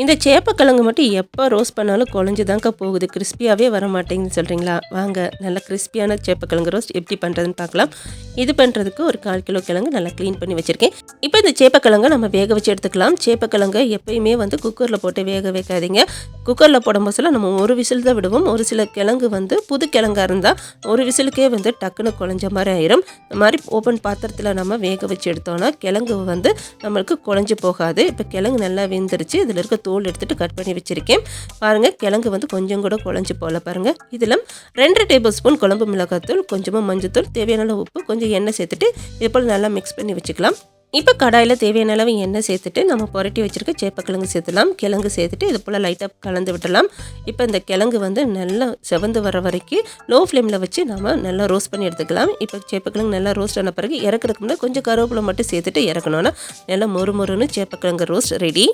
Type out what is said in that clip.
இந்த சேப்பக்கிழங்கு மட்டும் எப்போ ரோஸ்ட் பண்ணாலும் குழஞ்சி தாங்க போகுது. கிறிஸ்பியாகவே வர மாட்டேங்குதுன்னு சொல்கிறீங்களா வாங்க நல்லா கிறிஸ்பியான சேப்பக்கிழங்கு ரோஸ்ட் எப்படி பண்ணுறதுன்னு பார்க்கலாம். இது பண்ணுறதுக்கு ஒரு கால் கிலோ கிழங்கு நல்லா க்ளீன் பண்ணி வச்சுருக்கேன். இப்போ இந்த சேப்பக்கிழங்கை நம்ம வேக வச்சு எடுத்துக்கலாம். சேப்பக்கிழங்கை எப்பயுமே வந்து குக்கரில் போட்டு வேக வைக்காதீங்க. குக்கரில் போடும் போதுல நம்ம ஒரு விசில் தான் விடுவோம். ஒரு சில கிழங்கு வந்து புது கிழங்கா இருந்தால் ஒரு விசிலுக்கே வந்து டக்குன்னு குழஞ்ச மாதிரி ஆயிரும். இந்த மாதிரி ஓப்பன் பாத்திரத்தில் நம்ம வேக வச்சு எடுத்தோம்னா கிழங்கு வந்து நம்மளுக்கு குழஞ்சி போகாது. இப்போ கிழங்கு நல்லா வெந்துருச்சு. இதில் இருக்க தோல் எடுத்துட்டு கட் பண்ணி வச்சுருக்கேன். பாருங்கள் கிழங்கு வந்து கொஞ்சம் கூட குழஞ்சி போகல பாருங்கள் இதில் ரெண்டு டேபிள் ஸ்பூன் குழம்பு மிளகாத்தூள் கொஞ்சமாக மஞ்சத்தூள் தேவையான உப்பு கொஞ்சம் எண்ணெய் சேர்த்துட்டு இது போல் நல்லா மிக்ஸ் பண்ணி வச்சுக்கலாம். இப்போ கடாயில் தேவையான அளவு எண்ணெய் சேர்த்துட்டு நம்ம புரட்டி வச்சுருக்க சேப்பக்கிழங்கு சேர்த்துலாம் கிழங்கு சேர்த்துட்டு இது போல் லைட்டாக கலந்து விடலாம் இப்போ இந்த கிழங்கு வந்து நல்லா செவந்து வர வரைக்கும் லோ ஃப்ளேமில் வச்சு நம்ம நல்லா ரோஸ்ட் பண்ணி எடுத்துக்கலாம். இப்போ சேப்பக்கிழங்கு நல்லா ரோஸ்ட் ஆன பிறகு இறக்குறதுக்கு முன்னாடி கொஞ்சம் கருவேப்பிலை மட்டும் சேர்த்துட்டு இறக்கணும்னா நல்லா மொறு மொறுன்னு சேப்பக்கிழங்கு ரோஸ்ட் ரெடி